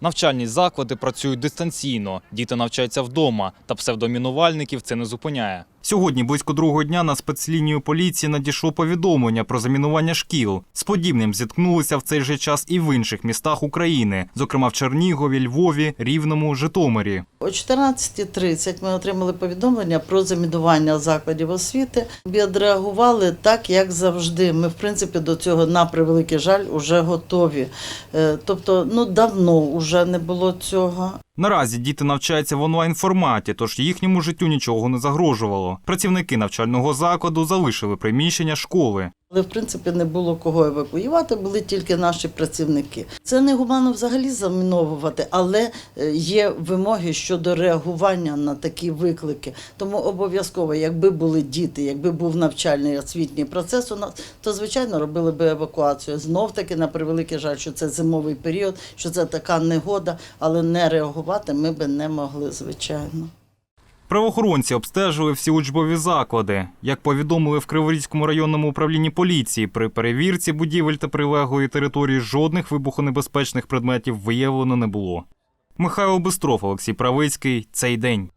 Навчальні заклади працюють дистанційно, діти навчаються вдома, та псевдомінувальників це не зупиняє. Сьогодні близько другого дня на спецлінію поліції надійшло повідомлення про замінування шкіл. З подібним зіткнулися в цей же час і в інших містах України, зокрема в Чернігові, Львові, Рівному, Житомирі. О 14.30 ми отримали повідомлення про замінування закладів освіти. Відреагували так, як завжди. Ми, в принципі, до цього на превеликий жаль вже готові. Е, Тобто, ну давно вже не було цього. Наразі діти навчаються в онлайн форматі, тож їхньому життю нічого не загрожувало. Працівники навчального закладу залишили приміщення школи. Але в принципі не було кого евакуювати, були тільки наші працівники. Це не гуманно взагалі заміновувати, але е, є вимоги щодо реагування на такі виклики. Тому обов'язково, якби були діти, якби був навчальний освітній процес у нас, то звичайно робили би евакуацію. Знов таки на превеликий жаль, що це зимовий період, що це така негода, але не реагувати ми би не могли, звичайно. Правоохоронці обстежили всі учбові заклади. Як повідомили в Криворізькому районному управлінні поліції, при перевірці будівель та прилеглої території жодних вибухонебезпечних предметів виявлено не було. Михайло Бистров, Олексій Правицький. Цей день.